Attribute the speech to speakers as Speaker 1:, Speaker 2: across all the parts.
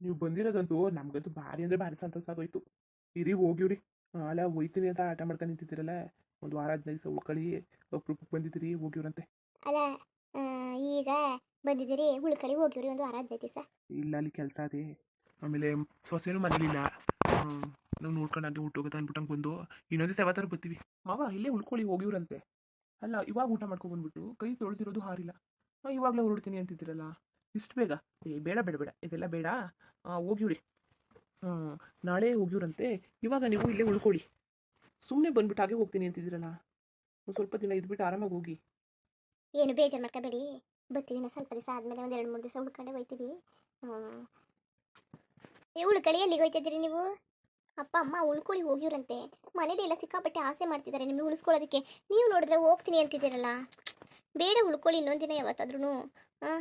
Speaker 1: ನೀವು ಬಂದಿರೋದಂತೂ ನಮ್ಗಂತೂ ಭಾರಿ ಅಂದರೆ ಭಾರಿ ಸಂತೋಷ ಆಗೋಯ್ತು. ಇರಿ ಹೋಗಿವ್ರಿ ಅಲ್ಲ ಹೋಯ್ತೀನಿ ಅಂತ ಆಟ ಮಾಡ್ಕೊಂಡು ನಿಂತಿದ್ದೀರಲ್ಲ ಒಂದು ವಾರ ಹದಿನೈದು ಸಾವಿರ ಉಳ್ಕೊಳ್ಳಿ ಅಪ್ರೂಪಕ್ಕೆ ಬಂದಿದ್ದೀರಿ ಹೋಗಿವ್ರಂತೆ
Speaker 2: ಅಲ್ಲ ಈಗ ಬಂದಿದ್ದೀರಿ ಉಳ್ಕಳಿ ಹೋಗಿವ್ರಿ ಒಂದು ವಾರ ಹದಿನೈದು ದಿವಸ.
Speaker 1: ಇಲ್ಲ ಅಲ್ಲಿ ಕೆಲಸ ಅದೇ. ಆಮೇಲೆ ಸೊಸೆನೂ ಮನೇಲಿಲ್ಲ ನಾವು ನೋಡ್ಕೊಂಡು ಹಂಗೆ ಊಟೋಗುತ್ತೆ ಅಂದ್ಬಿಟ್ಟಂಗೆ ಬಂದು ಇನ್ನೊಂದು ದಿವಸ ಯಾವತ್ತಾರು ಬರ್ತೀವಿ. ಮಾವ ಇಲ್ಲೇ ಉಳ್ಕೊಳ್ಳಿ ಹೋಗಿವ್ರಂತೆ ಅಲ್ಲ ಇವಾಗ ಊಟ ಮಾಡ್ಕೊಂಡು ಬಂದ್ಬಿಟ್ಟು ಕೈ ತೊಳೆದಿರೋದು ಹಾರಿಲ್ಲ. ಇವಾಗಲೇ ಹೊರಡ್ತೀನಿ ಅಂತಿದ್ದೀರಲ್ಲ. ಇಷ್ಟು ಬೇಗ? ಏ, ಬೇಡ ಬೇಡ ಬೇಡ. ಇದೆಲ್ಲ ಬೇಡ. ಹೋಗಿವ್ರಿ ನಾಳೆ ಹೋಗಿವ್ರಂತೆ ಇವಾಗ ನೀವು ಇಲ್ಲೇ ಉಳ್ಕೊಳ್ಳಿ ಸುಮ್ಮನೆ ಬಂದ್ಬಿಟ್ಟು ಹಾಗೆ ಹೋಗ್ತೀನಿ ಅಂತಿದ್ದೀರಲ್ಲ? ಸ್ವಲ್ಪ ದಿನ ಇದ್ಬಿಟ್ಟು ಆರಾಮಾಗಿ ಹೋಗಿ.
Speaker 2: ಏನು ಬೇಜಾರು ಮಾಡ್ಕೋಬೇಡಿ. ಬರ್ತೀವಿ ಸ್ವಲ್ಪ ದಿವಸ ಆದಮೇಲೆ ಒಂದು ಎರಡು, ಮೂರು ದಿವಸ ಉಳ್ಕೊಂಡೆ ಹೋಯ್ತೀವಿ. ಏ ಉಳ್ಕಳಿ ಎಲ್ಲಿಗೆ ಹೋಯ್ತಿದ್ದೀರಿ ನೀವು? ಅಪ್ಪ, ಅಮ್ಮ ಉಳ್ಕೊಳ್ಳಿ ಹೋಗಿವ್ರಂತೆ ಮನೇಲಿ ಎಲ್ಲ ಸಿಕ್ಕಾಪಟ್ಟೆ ಆಸೆ ಮಾಡ್ತಿದ್ದಾರೆ ನಿಮಗೆ ಉಳಿಸ್ಕೊಳ್ಳೋದಕ್ಕೆ. ನೀವು ನೋಡಿದ್ರೆ ಹೋಗ್ತೀನಿ ಅಂತಿದ್ದೀರಲ್ಲ. ಬೇಡ ಉಳ್ಕೊಳ್ಳಿ ಇನ್ನೊಂದು ದಿನ ಯಾವತ್ತಾದ್ರೂ ಹಾಂ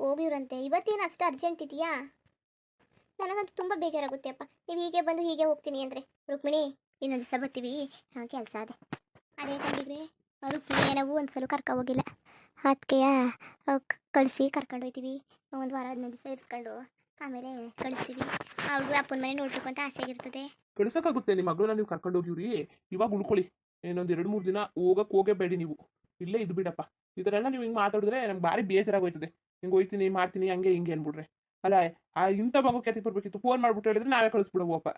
Speaker 2: ಹೋಗಿವ್ರಂತೆ. ಇವತ್ತೇನು ಅಷ್ಟು ಅರ್ಜೆಂಟ್ ಇದೆಯಾ? ನನಗಂತೂ ತುಂಬ ಬೇಜಾರಾಗುತ್ತೆ ಅಪ್ಪ. ನೀವು ಹೀಗೆ ಬಂದು ಹೀಗೆ ಹೋಗ್ತೀನಿ ಅಂದರೆ. ರುಕ್ಮಿಣಿ, ಇನ್ನೊಂದು ದಿವಸ ಬರ್ತೀವಿ. ಹಾಂ, ಕೆಲಸ ಅದೇ. ಅದೇ ಕಂಡಿದ್ರೆ ರುಕ್ಮಿಣಿ ನಾವು ಒಂದು ಸಲ ಕರ್ಕೊ ಹೋಗಿಲ್ಲ. ಅದಕ್ಕೆ ಕಳಿಸಿ ಕರ್ಕೊಂಡು ಹೋಗ್ತೀವಿ ಒಂದು ವಾರ ಹದಿನೈದು ದಿವಸ ಇರಿಸ್ಕೊಂಡು ಆಮೇಲೆ ಕಳಿಸ್ತೀವಿ. ಅವ್ರಿಗೂ ಅಪ್ಪನ ಮನೆ ನೋಡ್ಬೇಕು ಅಂತ ಆಸೆ ಆಗಿರ್ತದೆ.
Speaker 1: ಕಳಿಸೋಕ್ಕಾಗುತ್ತೆ. ನಿಮ್ಮ ಮಗಳನ್ನ ನೀವು ಕರ್ಕೊಂಡು ಹೋಗಿವ್ರಿ. ಇವಾಗ ಉಳ್ಕೊಳ್ಳಿ. ಇನ್ನೊಂದು ಎರಡು ಮೂರು ದಿನ ಹೋಗಕ್ಕೆ ಹೋಗೇಬೇಡಿ ನೀವು. ಇಲ್ಲೇ ಇದು ಬಿಡಪ್ಪ. ಈ ಥರ ಎಲ್ಲ ನೀವು ಹಿಂಗೆ ಮಾತಾಡಿದ್ರೆ ನಮ್ಗೆ ಭಾರಿ ಬೇಜಾರಾಗೋಯ್ತದೆ ಹಿಂಗೆ ಹೋಯ್ತೀನಿ ಮಾಡ್ತೀನಿ ಹಂಗೆ ಹಿಂಗೆ ಅನ್ಬಿಡ್ರೆ ಅಲ್ಲ ಆ ಇಂಥ ಮಗು ಕೆತ್ತಿ ಬರ್ಬೇಕಿತ್ತು ಫೋನ್ ಮಾಡ್ಬಿಟ್ಟು ಹೇಳಿದ್ರೆ ನಾವೇ ಕಳಿಸ್ಬಿಡವಪ್ಪ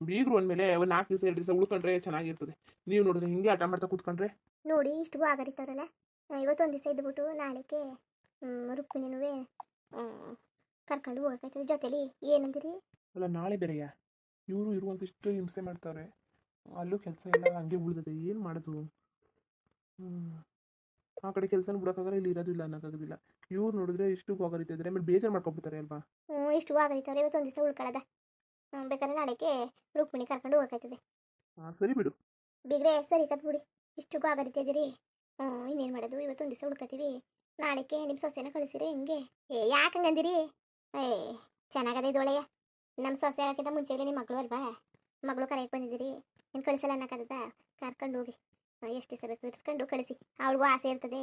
Speaker 1: ಬೀಗ್ರು ಅಂದಮೇಲೆ ಒಂದು ನಾಲ್ಕು ದಿವಸ ಎರಡು ದಿವಸ ಉಳ್ಕೊಂಡ್ರೆ ಚೆನ್ನಾಗಿರ್ತದೆ. ನೀವು ನೋಡಿದ್ರೆ ಹಿಂಗೆ ಆಟ ಮಾಡ್ತಾ ಕೂತ್ಕೊಂಡ್ರೆ.
Speaker 2: ನೋಡಿ ಇಷ್ಟು ಆಗರಿತಾರಲ್ಲ ಇವತ್ತೊಂದು ದಿವಸ ಇದ್ಬಿಟ್ಟು ನಾಳೆಗೆ ರುಕ್ಮಿಣಿನೂ ಕರ್ಕೊಂಡು ಹೋಗಕ್ಕಾಯ್ತದೆ. ಜೊತೆಲಿ ಏನಂದಿರಿ?
Speaker 1: ಅಲ್ಲ ನಾಳೆ ಬೇರೆಯ? ಇವರು ಇರುವಂತಿಷ್ಟು ಹಿಂಸೆ ಮಾಡ್ತಾರೆ. ಅಲ್ಲೂ ಕೆಲಸ ಎಲ್ಲ ಹಂಗೆ ಉಳಿದದೆ. ಏನು ಮಾಡೋದು. ಆ ಕಡೆ ಕೆಲಸನೂ ಬಿಡೋಕ್ಕಾಗಲ್ಲ ಇಲ್ಲಿ ಇರೋದು ಇಲ್ಲ ಅನ್ನೋಕ್ಕಾಗೋದಿಲ್ಲ ಇವ್ರು ನೋಡಿದ್ರೆ ಇಷ್ಟು ಹೋಗರಿತಿದ್ರೆ ಆಮೇಲೆ ಬೇಜಾರು ಮಾಡ್ಕೊಬಿಡ್ತಾರೆ ಅಲ್ವಾ?
Speaker 2: ಹ್ಞೂ ಇಷ್ಟು ಆಗರಿತಾರೆ ಇವತ್ತೊಂದು ದಿವಸ ಉಳ್ಕೊಳ್ಳೋದ? ಹ್ಮ್, ಬೇಕಾದ್ರೆ ನಾಳೆಗೆ ರುಕ್ಮಿಣಿ ಕರ್ಕೊಂಡು ಹೋಗಕ್ಕಾಯ್ತದೆ
Speaker 1: ಹಾಂ ಸರಿ ಬಿಡು.
Speaker 2: ಬಿಗ್ರೆ ಸರಿ ಕತ್ಬಿಡಿ ಇಷ್ಟು ಆಗರಿತಿದ್ದೀರಿ ಹ್ಞೂ ಇನ್ನೇನು ಮಾಡೋದು? ಇವತ್ತೊಂದು ದಿವಸ ಉಳ್ಕೊತೀವಿ. ನಾಳೆಗೆ ನಿಮ್ಮ ಸೊಸೆನ ಕಳಿಸಿರಿ ಹಿಂಗೆ? ಏ ಯಾಕೆ ಹಂಗಂದಿರಿ ಏ ಚೆನ್ನಾಗದೆ ಇದೊಳೆಯ ನಮ್ಮ ಸೊಸೆ ಆಗಕ್ಕಿಂತ ಮುಂಚೆಗೆ ನಿಮ್ಮ ಮಗಳು ಅಲ್ವಾ? ಮಗಳು ಕರೆಯಕ್ಕೆ ಬಂದಿದ್ದೀರಿ. ಏನು ಕಳಿಸಲ್ಲ ಅನ್ನೋಕ್ಕಾಗದ ಕರ್ಕೊಂಡು ಹೋಗಿ. ಎಷ್ಟು ದಿವಸ ಬೇಕು ಕಳಿಸಿ. ಅವಳಿಗೂ ಆಸೆ ಇರ್ತದೆ.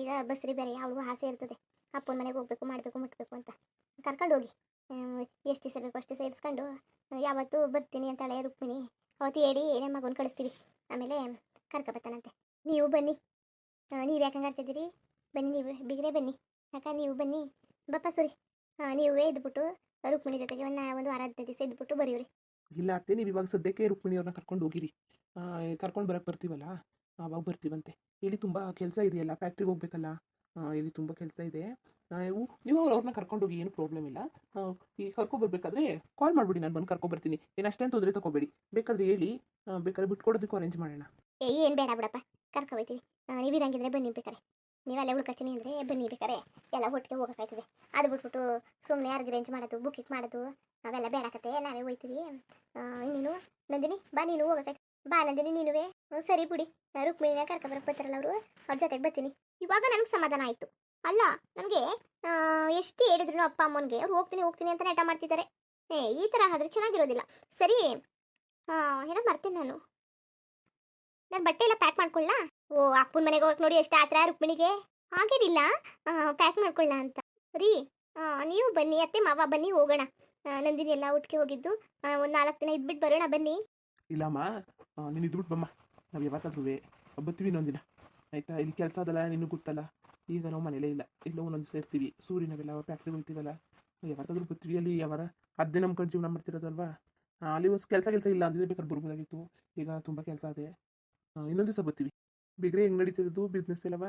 Speaker 2: ಈಗ ಬಸ್ರಿ ಬೇರೆ, ಅವಳಿಗೂ ಆಸೆ ಇರ್ತದೆ. ಅಪ್ಪನ ಮನೆಗೆ ಹೋಗ್ಬೇಕು, ಮಾಡಬೇಕು, ಮುಟ್ಬೇಕು ಅಂತ. ಕರ್ಕೊಂಡು ಹೋಗಿ. ಎಷ್ಟು ದಿವಸ ಅಷ್ಟು ದಿವಸ ಇರಿಸ್ಕೊಂಡು ಯಾವತ್ತು ಬರ್ತೀನಿ ಅಂತಾಳೆ ರುಕ್ಮಿಣಿ, ಅವತ್ತು ಹೇಳಿ ನಮ್ಮ ಮಗನ ಕಳಿಸ್ತೀವಿ. ಆಮೇಲೆ ಕರ್ಕ ಬರ್ತಾನಂತೆ. ನೀವು ಬನ್ನಿ. ನೀವು ಯಾಕೆ ಹಂಗೆ ಆಡ್ತಿದ್ದೀರಿ? ಬನ್ನಿ, ನೀವು ಬಿಗ್ರೆ ಬನ್ನಿ. ಯಾಕ, ನೀವು ಬನ್ನಿ. ಬಪ್ಪ, ಸುರಿ. ನೀವೇ ಇದ್ಬಿಟ್ಟು ರುಕ್ಮಿಣಿ ಜೊತೆಗೆ ಒಂದು ಒಂದು ವಾರ ಹದಿನೈದು ದಿವಸ ಇದ್ಬಿಟ್ಟು ಬರೀವ್ರಿ
Speaker 1: ಇಲ್ಲ ಅತ್ತೆ ನೀವು ಇವಾಗ ಸದ್ಯಕ್ಕೆ ರುಕ್ಮಿಣಿಯವ್ರನ್ನ ಕರ್ಕೊಂಡು ಹೋಗಿರಿ. ಕರ್ಕೊಂಡು ಬರಕ್ಕೆ ಬರ್ತೀವಲ್ಲ? ಅವಾಗ ಬರ್ತೀವಂತೆ. ಇಲ್ಲಿ ತುಂಬ ಕೆಲಸ ಇದೆಯಲ್ಲ ಫ್ಯಾಕ್ಟ್ರಿಗೆ ಹೋಗ್ಬೇಕಲ್ಲ? ಇಲ್ಲಿ ತುಂಬ ಕೆಲಸ ಇದೆ. ನೀವು ನೀವು ಅವ್ರನ್ನ ಕರ್ಕೊಂಡು ಹೋಗಿ ಏನು ಪ್ರಾಬ್ಲಮ್ ಇಲ್ಲ. ಈ ಕರ್ಕೊಬರ್ಬೇಕಾದ್ರೆ ಕಾಲ್ ಮಾಡಿಬಿಡಿ, ನಾನು ಬಂದು ಕರ್ಕೊಬರ್ತೀನಿ ಏನು ಅಷ್ಟೇನು ತೊಂದರೆ ತಗೋಬೇಡಿ ಬೇಕಾದ್ರೆ ಹೇಳಿ ಬೇಕಾದ್ರೆ ಬಿಟ್ಕೊಡೋದಕ್ಕೂ ಅರೇಂಜ್ ಮಾಡೋಣ.
Speaker 2: ಏನು ಬೇಡ ಬಿಡಪ್ಪ. ಕರ್ಕೊ ಹೋಯ್ತೀವಿ. ನೀವು ಇರಂಗಿದ್ರೆ ಬನ್ನಿ ಬೇಕಾರೆ ನೀವು ಅಲ್ಲೇ ಉಳ್ಕೊತೀನಿ ಅಂದರೆ ಬನ್ನಿ ಬೇಕಾರೆ, ಎಲ್ಲ ಒಟ್ಟಿಗೆ ಹೋಗೋಕ್ಕಾಯ್ತದೆ. ಅದು ಬಿಟ್ಬಿಟ್ಟು ಸುಮ್ಮನೆ ಯಾರು ರೇಂಜ್ ಮಾಡೋದು ಬುಕ್ಕಿಂಗ್ ಮಾಡೋದು, ನಾವೆಲ್ಲ ಬೇಡಕತೆ ನಾವೇ ಹೋಯ್ತೀವಿ. ಇನ್ನೇನು? ನಂದಿನಿ, ಬಾ ನೀನು ಹೋಗೋಕ್ಕಾಯ್ತು. ಬಾ ನಂದಿನಿ, ನೀನುವೇ. ಸರಿ ಬಿಡಿ. ರುಕ್ಮಿಣಿನ ಕರ್ಕ ಬರ್ತಾರಲ್ಲ ಅವರು, ಅವ್ರ ಜೊತೆಗೆ ಬರ್ತೀನಿ. ಇವಾಗ ನನಗೆ ಸಮಾಧಾನ ಆಯಿತು. ಅಲ್ಲ, ನನಗೆ ಎಷ್ಟು ಹೇಳಿದ್ರು ಅಪ್ಪ, ಅಮ್ಮನಿಗೆ, ಅವ್ರು ಹೋಗ್ತೀನಿ ಹೋಗ್ತೀನಿ ಅಂತ ನೆಟ ಮಾಡ್ತಿದ್ದಾರೆ. ಏ, ಈ ಥರ ಆದ್ರೆ ಚೆನ್ನಾಗಿರೋದಿಲ್ಲ. ಸರಿ ಹಾ ಏನೋ ಮರ್ತೀನಿ ನಾನು. ನಾನು ಬಟ್ಟೆ ಎಲ್ಲ ಪ್ಯಾಕ್ ಮಾಡ್ಕೊಳ್ಳಾ ಓ, ಅಪ್ಪನ ಮನೆಗೆ ಹೋಗಕ್ಕೆ ನೋಡಿ ಎಷ್ಟು ಆತರ ರುಕ್ಮಿಣಿಗೆ. ಹಾಗೇನಿಲ್ಲ. ಪ್ಯಾಕ್ ಮಾಡ್ಕೊಳ್ಳಾ ಅಂತ. ರೀ ನೀವು ಬನ್ನಿ, ಅತ್ತೆ ಮಾವ ಬನ್ನಿ, ಹೋಗೋಣ. ನಂದಿನಿ ಎಲ್ಲ ಒಟ್ಟಿಗೆ ಹೋಗಿದ್ದು. ಒಂದು ನಾಲ್ಕು ದಿನ ಇದ್ಬಿಟ್ಟು ಬರೋಣ, ಬನ್ನಿ.
Speaker 1: ಇಲ್ಲಮ್ಮ ನೀನು ಇದ್ಬಿಟ್ಟು ಬಮ್ಮ. ನಾವು ಯಾವತ್ತಾದ್ರೂ ಬರ್ತೀವಿ ಇನ್ನೊಂದಿನ ಆಯ್ತಾ? ಇಲ್ಲಿ ಕೆಲಸ ಅದಲ್ಲ ನಿನ್ನ ಗೊತ್ತಲ್ಲ. ಈಗ ನಾವು ಮನೇಲೇ ಇಲ್ಲ. ಇಲ್ಲೋ ಒಂದೊಂದು ಸೇರ್ತೀವಿ ಇರ್ತೀವಿ. ಸೂರಿ ನಾವೆಲ್ಲ ಫ್ಯಾಕ್ಟ್ರಿಗೆ ಹೋಗ್ತೀವಲ್ಲ. ಯಾವತ್ತಾದ್ರೂ ಬರ್ತೀವಿ ಅಲ್ಲಿ ಯಾವಾರ ಅದೇ ನಮ್ಮ ಕಡೆ ಜೀವನ ಮಾಡ್ತಿರೋದಲ್ವಾ? ಅಲ್ಲಿ ಒಂದು ಕೆಲಸ ಕೆಲಸ ಇಲ್ಲ ಅಂದಿದ್ರೆ ಬೇಕಾದ್ರೆ ಬರ್ಬೋದಾಗಿತ್ತು ಈಗ ತುಂಬ ಕೆಲಸ ಇದೆ. ಇನ್ನೊಂದು ದಿವಸ ಬರ್ತೀವಿ. ಬಿಗ್ರೆ ಹೆಂಗೆ ನಡೀತಿದ್ದು ಬಿಸ್ನೆಸ್ ಎಲ್ಲವ?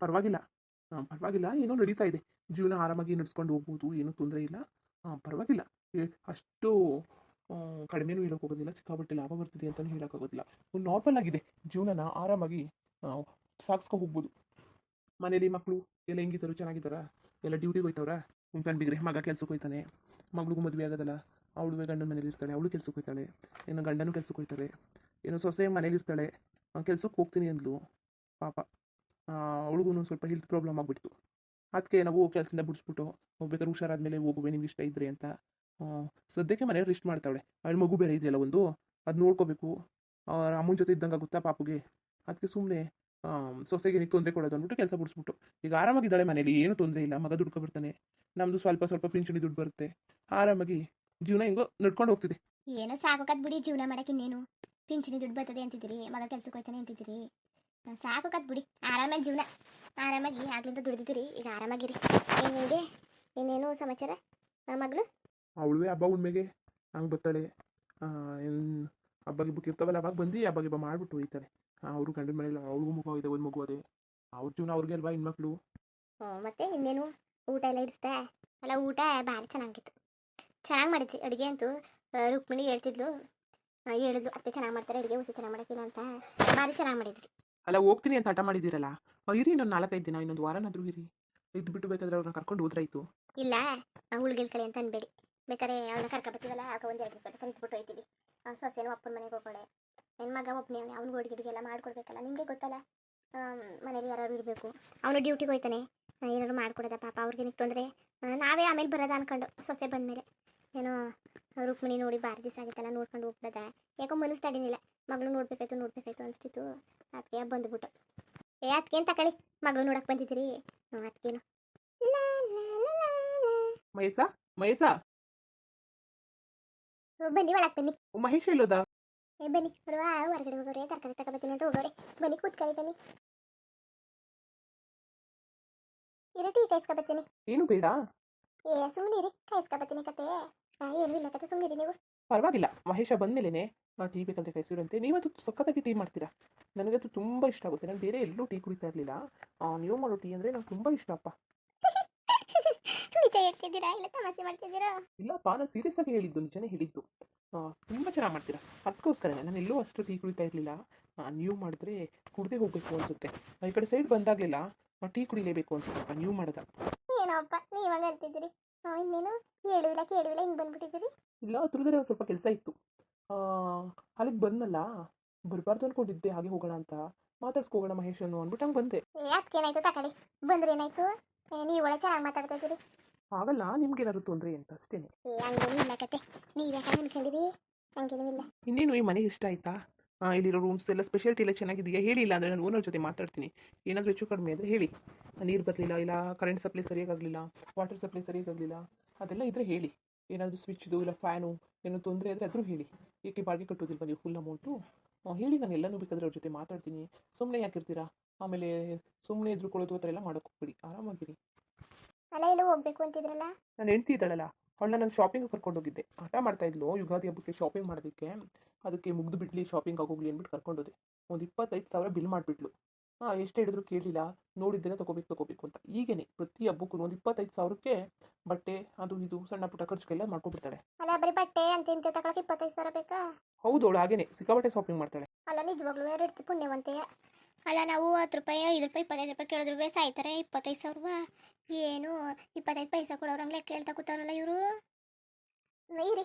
Speaker 1: ಪರವಾಗಿಲ್ಲ. ಹಾಂ ಪರವಾಗಿಲ್ಲ. ಏನೋ ನಡೀತಾ ಇದೆ. ಜೀವನ ಆರಾಮಾಗಿ ನಡೆಸ್ಕೊಂಡು ಹೋಗ್ಬೋದು. ಏನೂ ತೊಂದರೆ ಇಲ್ಲ. ಹಾಂ ಪರವಾಗಿಲ್ಲ. ಅಷ್ಟು ಕಡಿಮೆನೂ ಹೇಳೋಕೆ ಹೋಗೋದಿಲ್ಲ. ಸಿಕ್ಕಾಪಟ್ಟೆ ಲಾಭ ಬರ್ತಿದೆ ಅಂತಲೂ ಹೇಳೋಕ್ಕಾಗೋದಿಲ್ಲ ಒಂದು ನಾರ್ಮಲ್ ಆಗಿದೆ. ಜೀವನನ ಆರಾಮಾಗಿ ಸಾಗಿಸ್ಕೊ ಹೋಗ್ಬೋದು. ಮನೇಲಿ ಮಕ್ಕಳು ಎಲ್ಲ ಹೆಂಗಿದ್ದಾರೆ ಚೆನ್ನಾಗಿದ್ದಾರಾ ಎಲ್ಲ ಡ್ಯೂಟಿಗೆ ಹೋಯ್ತವ್ರ? ಕಣ್ಣು ಬಿಗ್ರೆ ಮಗ ಕೆಲ್ಸಕ್ಕೆ ಹೋಯ್ತಾನೆ. ಮಗಳಿಗೂ ಮದುವೆ ಆಗೋದಲ್ಲ. ಅವಳು ಗಂಡನ ಮನೇಲಿ ಇರ್ತಾಳೆ. ಅವಳು ಕೆಲ್ಸಕ್ಕೆ ಹೋಯ್ತಾಳೆ. ಏನೋ ಗಂಡನೂ ಕೆಲ್ಸಕ್ಕೆ ಹೋಯ್ತಾರೆ. ಏನೋ ಸೊಸೆ ಮನೇಲಿ ಇರ್ತಾಳೆ. ಕೆಲ್ಸಕ್ಕೆ ಹೋಗ್ತೀನಿ ಅಂದ್ಲು. ಪಾಪ. ಅವಳಿಗೂ ಸ್ವಲ್ಪ ಹೆಲ್ತ್ ಪ್ರಾಬ್ಲಮ್ ಆಗಿಬಿಡ್ತು. ಅದಕ್ಕೆ ನಾವು ಕೆಲಸದಿಂದ ಬಿಡಿಸ್ಬಿಟ್ಟು ಹೋಗ್ಬೇಕಾದ್ರೆ ಹುಷಾರಾದ್ಮೇಲೆ ಹೋಗುವೆ, ನಿಮ್ಗೆ ಇಷ್ಟ ಇದ್ರೆ ಅಂತ. ಸದ್ಯಕ್ಕೆ ಮನೆಯವ್ರು ರೆಸ್ಟ್ ಮಾಡ್ತಾವಳೆ. ಅವಳ ಮಗು ಬೇರೆ ಇದೆಯಲ್ಲ ಒಂದು. ಅದು ನೋಡ್ಕೋಬೇಕು. ಅಮ್ಮನ ಜೊತೆ ಇದ್ದಂಗೆ ಆಗುತ್ತಾ ಪಾಪುಗೆ? ಅದಕ್ಕೆ ಸುಮ್ಮನೆ ಸೊಸೆಗೆ ತೊಂದರೆ ಕೊಡೋದು ಅಂದ್ಬಿಟ್ಟು ಕೆಲಸ ಬಿಡಿಸ್ಬಿಟ್ಟು. ಈಗ ಆರಾಮಾಗಿದ್ದಾಳೆ ಮನೇಲಿ ಏನು ತೊಂದರೆ ಇಲ್ಲ. ಮಗ ದುಡ್ಕೊಬಿಡ್ತಾನೆ ನಮ್ಮದು ಸ್ವಲ್ಪ ಸ್ವಲ್ಪ ಪಿಂಚಣಿ ದುಡ್ಡು ಬರುತ್ತೆ. ಆರಾಮಾಗಿ ಜೀವನ ಹೆಂಗೋ ನಡ್ಕೊಂಡು ಹೋಗ್ತಿದೆ.
Speaker 2: ಏನೋ ಸಾಕೋಕತ್ ಬಿಡಿ ಜೀವನ ಮಾಡಕ್ಕೆ ಇನ್ನೇನು. ಪಿಂಚಣಿ ದುಡ್ಡು ಬರ್ತದೆ ಅಂತಿದ್ದೀರಿ ಮಗ ಕೆಲ್ಸಕ್ಕೆ ಹೋಯ್ತಾನೆ ಅಂತಿದ್ದೀರಿ. ಸಾಕೋಕತ್ ಬಿಡಿ ಆರಾಮಾಗಿ ಜೀವನ. ಆರಾಮಾಗಿ ಆಗ್ಲಿಂದ ದುಡಿದಿದ್ದೀರಿ ಈಗ ಆರಾಮಾಗಿರಿ. ಏನು ನಿಮಗೆ ಇನ್ನೇನು ಸಮಾಚಾರ? ಮಗಳು?
Speaker 1: ಅವಳುವೆ ಹಬ್ಬ ಉಣ್ಮೆಗೆ ಹಂಗೆ ಬರ್ತಾಳೆ. ಹಬ್ಬ ಗಿಬ್ಬಕ್ಕೆ ಇರ್ತಾವಲ್ಲ ಅವಾಗ ಬಂದು ಹಬ್ಬ ಗಿಬ್ಬ ಮಾಡ್ಬಿಟ್ಟು ಹೋಯ್ತಾಳೆ. ಅವರು ಗಂಡನ ಮನೇಲಿ ಅವ್ರಿಗೂ ಮಗು ಇದೆ ಒಂದು ಮಗು ಅದೇ ಅವ್ರ ಜೀವನ ಅವ್ರಿಗೆ ಅಲ್ವಾ ಹೆಣ್ಮಕ್ಳು?
Speaker 2: ಮತ್ತೆ ಇನ್ನೇನು? ಊಟ ಎಲ್ಲ ಇಡಿಸ್ದೆ ಅಲ್ಲ ಊಟ ಭಾರಿ ಚೆನ್ನಾಗಿತ್ತು. ಚೆನ್ನಾಗಿ ಮಾಡಿದ್ರಿ ಅಡುಗೆ ಅಂತೂ. ರುಕ್ಮಿಣಿ ಹೇಳ್ತಿದ್ಲು ಆ, ಹೇಳಿದ್ಲು. ಅತ್ತೆ ಚೆನ್ನಾಗಿ ಮಾಡ್ತಾರೆ ಅಡುಗೆ ಹುಸಿ ಚೆನ್ನಾಗಿ ಮಾಡೋಕ್ಕಿಲ್ಲ ಅಂತ. ಭಾರಿ ಚೆನ್ನಾಗಿ ಮಾಡಿದ್ರಿ.
Speaker 1: ಅಲ್ಲ ಹೋಗ್ತೀನಿ ಅಂತ ಹಠ ಮಾಡಿದ್ದೀರಲ್ಲ? ಇರಿ ಇನ್ನೊಂದು ನಾಲ್ಕೈದು ದಿನ ಇನ್ನೊಂದು ವಾರನಾದರೂ ಇರಿ. ಇದ್ಬಿಟ್ಟು ಬೇಕಾದ್ರೆ ಅವ್ರನ್ನ ಕರ್ಕೊಂಡು ಹೋದ್ರಾಯ್ತು.
Speaker 2: ಇಲ್ಲ ಉಳ್ಗಿಲ್ಕಳಿ ಅಂತ ಅನ್ಬೇಡಿ. ಬೇಕಾದ್ರೆ ಅವಳನ್ನ ಕರ್ಕೊಬತ್ತೀವಲ್ಲ ಆಗ ಒಂದು ಎರಡು ದಿವಸ ಕರಿತ್ಬಿಟ್ಟು ಹೋಯ್ತೀವಿ. ಆ, ಸೊಸೆನೂ ಅಪ್ಪನ ಮನೆಗೆ ಹೋಗೋಳೆ ನನ್ನ ಮಗ ಒಬ್ಬನೇ ಅವನೇ ಅವ್ನಿಗೆ ಎಲ್ಲ ಮಾಡ್ಕೊಡ್ಬೇಕಲ್ಲ. ನಿಮಗೆ ಗೊತ್ತಲ್ಲ ಮನೇಲಿ ಯಾರು ಇರಬೇಕು. ಅವನು ಡ್ಯೂಟಿಗೆ ಹೋಯ್ತಾನೆ. ಏನಾದ್ರು ಮಾಡ್ಕೊಡೋದ ಪಾಪ ಅವ್ರಿಗೆ ತೊಂದರೆ? ನಾವೇ ಆಮೇಲೆ ಬರೋದ ಅನ್ಕೊಂಡು ಸೊಸೆ ಬಂದಮೇಲೆ. ಏನೋ ರುಕ್ಮಿಣಿ ನೋಡಿ ಬಾರಿ ದಿವಸ ಆಗಿತ್ತಲ್ಲ ನೋಡ್ಕೊಂಡು ಹೋಗ್ಬಿಡದೆ. ಯಾಕೋ ಮನಸ್ಸು ತಡಿನಿಲ್ಲ ಮಗಳು ನೋಡ್ಬೇಕಾಯ್ತು ನೋಡ್ಬೇಕಾಯ್ತು ಅನಿಸ್ತಿತ್ತು. ಅದಕ್ಕೆ ಬಂದ್ಬಿಟ್ಟು. ಏ ಅದಕ್ಕೆ ಅಂತ ತಗೊಳ್ಳಿ ಮಗಳು ನೋಡಕ್ಕೆ ಬಂದಿದ್ದೀರಿ. ಅದಕ್ಕೇನು
Speaker 1: ಮಹೇಶ? ಮಹೇಶ?
Speaker 2: ಬನ್ನಿ ಒಳಗೆ ಬನ್ನಿ.
Speaker 1: ಮಹೇಶ್ ಇಲ್ಲೋದ?
Speaker 2: ಏ ಬನ್ನಿ. ಬರುವ ಹೊರಗಡೆ ಹೋಗೋರೆ ತರಕಾರಿ ತಗೋಬತ್ತೀನಿ ಅಂತ ಹೋಗೋರೆ. ಬನ್ನಿ ಕೂತ್ಕೊಳ್ಳಿ ಬನ್ನಿ. ಇರ ಟೀ ಕಾಯಿಸ್ಕೊಬತ್ತೀನಿ
Speaker 1: ಏನು ಬೇಡ.
Speaker 2: ಏ ಸುಮ್ಮನೆ ಇರಿ ಕಾಯಿಸ್ಕೊಬತ್ತೀನಿ ಕತೆ. ಏನೂ ಇಲ್ಲ ಕತೆ ಸುಮ್ಮನಿರಿ ನೀವು.
Speaker 1: ಪರವಾಗಿಲ್ಲ. ಮಹೇಶ ಬಂದಮೇಲೆ ಟೀ ಬೇಕಂತ ಕೈಸಿರಂತೆ. ನೀವಂತೂ ಸಖತ್ತಾಗಿ ಟೀ ಮಾಡ್ತೀರಾ? ನನಗಂತೂ ತುಂಬ ಇಷ್ಟ ಆಗುತ್ತೆ. ನಾನು ಬೇರೆ ಎಲ್ಲೂ ಟೀ ಕುಡಿತಾ ಇರಲಿಲ್ಲ. ನೀವು ಮಾಡೋ ಟೀ ಅಂದರೆ ನಂಗೆ ತುಂಬ ಇಷ್ಟ ಅಪ್ಪ. ಇಲ್ಲಪ್ಪ ನಾನು ಸೀರಿಯಸ್ ಆಗಿ ಹೇಳಿದ್ದು ನಿಜನೇ ಹೇಳಿದ್ದು. ತುಂಬ ಚೆನ್ನಾಗಿ ಮಾಡ್ತೀರಾ? ಅದಕ್ಕೋಸ್ಕರನೇ ನಾನು ಎಲ್ಲೂ ಅಷ್ಟು ಟೀ ಕುಡಿತಾ ಇರಲಿಲ್ಲ. ನೀವು ಮಾಡಿದ್ರೆ ಕುಡ್ದೇ ಹೋಗಬೇಕು ಅನ್ಸುತ್ತೆ. ಈ ಕಡೆ ಸೈಡ್ ಬಂದಾಗಲಿಲ್ಲ ಟೀ ಕುಡಿಲೇಬೇಕು ಅನ್ಸುತ್ತಪ್ಪ ನೀವು ಮಾಡದ.
Speaker 2: ಏನೋಪ್ಪ ನೀವಾಗ ಇನ್ನೇನು? ಹೇಳುವಿಲ್ಲ ಕೇಳುವಿಲ್ಲ ಹಿಂಗೆ ಬಂದ್ಬಿಟ್ಟಿದ್ದೀರಿ?
Speaker 1: ಇಲ್ಲ ಹತ್ರದಲ್ಲಿ ಒಂದು ಸ್ವಲ್ಪ ಕೆಲಸ ಇತ್ತು. ಅಲ್ಲಿಗೆ ಬಂದಲ್ಲ ಬರಬಾರ್ದು ಅನ್ಕೊಂಡಿದ್ದೆ ಹಾಗೆ ಹೋಗೋಣ ಅಂತ. ಮಾತಾಡ್ಸ್ಕೋಗೋಣ ಮಹೇಶನ್ನು ಅಂದ್ಬಿಟ್ಟು ಹಂಗೆ ಬಂದೆ.
Speaker 2: ಅದಕ್ಕೆ ಏನಾಯ್ತು? ಬಂದ್ರೆ ಏನಾಯ್ತು? ನೀವು ಒಳ್ಳೆ ಚೆನ್ನಾಗಿ ಮಾತಾಡ್ತಾ ಇದ್ದೀರಿ.
Speaker 1: ಆಗಲ್ಲ ನಿಮ್ಗೇನಾದ್ರು ತೊಂದರೆ ಅಂತ
Speaker 2: ಅಷ್ಟೇನೆ. ಹಂಗೇನೂ ಇಲ್ಲ ಕತೆ. ನೀವು ಯಾಕೆ ಅನ್ಕೊಂಡಿರಿ ಹಂಗೇನೂ ಇಲ್ಲ.
Speaker 1: ಇನ್ನೇನು ಈ ಮನೆಗೆ ಇಷ್ಟ ಆಯ್ತಾ? ಇಲ್ಲಿರೋ ರೂಮ್ಸ್ ಎಲ್ಲ ಸ್ಪೆಷಾಲಿಟಿ ಎಲ್ಲ ಚೆನ್ನಾಗಿದೆಯಾ? ಹೇಳಿ ಇಲ್ಲ ಅಂದರೆ ನಾನು ಓನರ್ ಜೊತೆ ಮಾತಾಡ್ತೀನಿ. ಏನಾದರೂ ಹೆಚ್ಚು ಕಡಿಮೆ ಆದರೆ ಹೇಳಿ. ನೀರು ಬರಲಿಲ್ಲ ಇಲ್ಲ ಕರೆಂಟ್ ಸಪ್ಲೈ ಸರಿಯಾಗಲಿಲ್ಲ ವಾಟರ್ ಸಪ್ಲೈ ಸರಿಯಾಗಲಿಲ್ಲ ಅದೆಲ್ಲ ಇದ್ದರೆ ಹೇಳಿ. ಏನಾದರೂ ಸ್ವಿಚ್ದು ಇಲ್ಲ ಫ್ಯಾನು ಏನೋ ತೊಂದರೆ ಆದರೆ ಅದ್ರೂ ಹೇಳಿ. ಏಕೆ ಬಾಡಿಗೆ ಕಟ್ಟೋದಿಲ್ಲ ನೀವು ಫುಲ್ ಅಮೌಂಟು ಹೇಳಿ ನಾನು ಎಲ್ಲನೂ ಬೇಕಾದರೆ ಅವ್ರ ಜೊತೆ ಮಾತಾಡ್ತೀನಿ. ಸುಮ್ಮನೆ ಯಾಕಿರ್ತೀರಾ? ಆಮೇಲೆ ಸುಮ್ಮನೆ ಎದುರುಕೊಳ್ಳೋದು ಆ ಥರ ಎಲ್ಲ ಮಾಡೋಕ್ಕೆ ಹೋಗ್ಬೇಡಿ. ಆರಾಮಾಗಿರಿ.
Speaker 2: ಅಲ್ಲ ಎಲ್ಲೋ ಹೋಗ್ಬೇಕು ಅಂತಿದ್ರಲ್ಲ?
Speaker 1: ನಾನು ಹೆಂಡ್ತಿ ಇದ್ದಾಳಲ್ಲ. ಅವಳನ್ನ ನಾನು ಶಾಪಿಂಗ್ ಕರ್ಕೊಂಡು ಹೋಗಿದ್ದೆ. ಆಟ ಮಾಡ್ತಾ ಇದ್ಲು ಯುಗಾದಿ ಹಬ್ಬಕ್ಕೆ ಶಾಪಿಂಗ್ ಮಾಡೋದಕ್ಕೆ. ಅದಕ್ಕೆ ಮುಗ್ದು ಬಿಡ್ಲಿ ಶಾಪಿಂಗ್ ಆಗೋಗ್ಲಿ ಅಂದ್ಬಿಟ್ಟು ಕರ್ಕೊಂಡೋದೆ ಒಂದು ಇಪ್ಪತ್ತೈದು ಸಾವಿರ ಬಿಲ್ ಮಾಡಿಬಿಟ್ಲು. ಹಾಂ ಎಷ್ಟು ಹೇಳಿದ್ರು ಕೇಳಿಲ್ಲ. ನೋಡಿದ್ದೇನೆ ತೊಗೋಬೇಕು ತೊಗೋಬೇಕು ಅಂತ. ಈಗೇನೆ ಪ್ರತಿ ಹಬ್ಬಕ್ಕೂ ಒಂದು ಇಪ್ಪತ್ತೈದು ಸಾವಿರಕ್ಕೆ ಬಟ್ಟೆ ಅದು ಇದು ಸಣ್ಣ ಪುಟ್ಟ ಖರ್ಚುಗೆಲ್ಲ ಮಾಡ್ಕೊಬಿಡ್ತಾಳೆ
Speaker 2: ಅಲ್ಲ ಬರೀ ಬಟ್ಟೆ ಅಂತ ಇಂತ ತಗೊಳಕ್ಕೆ ಇಪ್ಪತ್ತೈದು ಸಾವಿರ ಬೇಕಾ?
Speaker 1: ಹೌದು ಅವಳು ಹಾಗೇನೆ. ಸಿಕ್ಕಾಬಟ್ಟೆ ಶಾಪಿಂಗ್ ಮಾಡ್ತಾಳೆ.
Speaker 2: ಅಲ್ಲ ನಿಜವಾಗ್ಲೂ ಎರಡು ಪುಣ್ಯವಂತೆಯೇ ಪುಣ್ಯವಂತೆಯ. ಅಲ್ಲ ನಾವು ಹತ್ತು ರೂಪಾಯಿ ಐದು ರೂಪಾಯಿ ಇಪ್ಪತ್ತೈದು ರೂಪಾಯಿ ಕೇಳಿದ್ರು ಸಾಯ್ತಾರೆ ಇಪ್ಪತ್ತೈದು ಸಾವಿರ ಏನು ಇಪ್ಪತ್ತೈದು ಪೈಸೆ ಕೊಡೋರಂಗ್ಲೆ ಕೇಳ್ತಾ ಕೂತಾರಲ್ಲ ಇವರು? ಇರಿ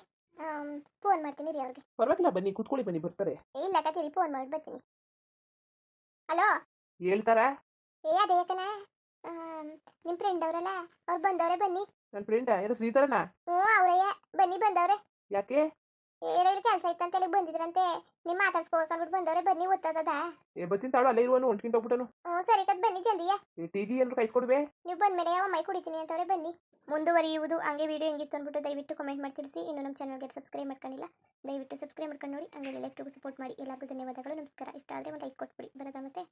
Speaker 2: ಫೋನ್ ಮಾಡ್ತೀನಿ ರೀ ಅವ್ರಿಗೆ.
Speaker 1: ಪರವಾಗಿಲ್ಲ ಬನ್ನಿ ಕೂತ್ಕೊಳ್ಳಿ ಬನ್ನಿ ಬರ್ತಾರೆ.
Speaker 2: ಇಲ್ಲ ಕತೀರಿ ಫೋನ್ ಮಾಡಿ ಬರ್ತೀನಿ. ಹಲೋ?
Speaker 1: ಹೇಳ್ತಾರ?
Speaker 2: ಏ ಅದೇ ಯಾಕನ? ನಿಮ್ಮ ಫ್ರೆಂಡ್ ಅವರಲ್ಲ ಅವ್ರು ಬಂದವ್ರೆ ಬನ್ನಿ.
Speaker 1: ನನ್ನ ಫ್ರೆಂಡ್ ಯಾರು ಸೀತಾರಣ್ಣ
Speaker 2: ಹ್ಞೂ ಅವರೇ ಬನ್ನಿ ಬಂದವ್ರೆ.
Speaker 1: ಯಾಕೆ?
Speaker 2: ಏನೋ ಇಲ್ಲಿ ಕೆಲಸ ಇತ್ತಂತ ಹೇಳಿ ಬಂದಿದ್ರಂತೆ? ನಿಮ್ಮ ಮಾತಾಡ್ಸ್ಕೋಬೇಕಂದ್ಬಿಟ್ಟು ಬಂದವ್ರೆ ಬನ್ನಿ ಒತ್ತದ
Speaker 1: ಏ ಬತ್ತಿನ ತಾಳು ಅಲ್ಲೇ ಇರುವನು ಒಂಟ್ಕಿಂತ ಹೋಗ್ಬಿಟ್ಟನು.
Speaker 2: ಹ್ಞೂ ಸರಿ ಕದ್ ಬನ್ನಿ ಜಲ್ದಿಯ
Speaker 1: ಏ ಟಿ ಗಿ ಏನಾದ್ರು ಕೈಸ್ಕೊಡ್ಬೇ
Speaker 2: ನೀವು ಬಂದ್ಮೇಲೆ ಯಾವ ಮೈ ಕುಡಿತೀನಿ ಅಂತವ್ರೆ ಬನ್ನಿ. ಮುಂದುವರಿಯುವುದು ಹಂಗೆ ವಿಡಿಯೋ ಹೆಂಗಿತ್ತು ಅಂದ್ಬಿಟ್ಟು ದಯವಿಟ್ಟು ಕಮೆಂಟ್ ಮಾಡಿ ತಿಳಿಸಿ. ಇನ್ನು ನಮ್ಮ ಚಾನಲ್ಗೆ ಸಬ್ಸ್ಕ್ರೈಬ್ ಮಾಡ್ಕೊಂಡಿಲ್ಲ ದಯವಿಟ್ಟು ಸಬ್ಸ್ಕ್ರೈಬ್ ಮಾಡ್ಕೊಂಡು ನೋಡಿ. ಹಂಗೆ ಲೈಫ್ಟಿಗೂ ಸಪೋರ್ಟ್ ಮಾಡಿ. ಎಲ್ಲರಿಗೂ ಧನ್ಯವಾದಗಳು ನಮಸ್ಕಾರ. ಇಷ್ಟ ಆದರೆ ಒಂದು ಲೈಕ್ ಕೊಟ್ಬಿಡಿ. ಬರೋದಾ ಮತ್ತೆ?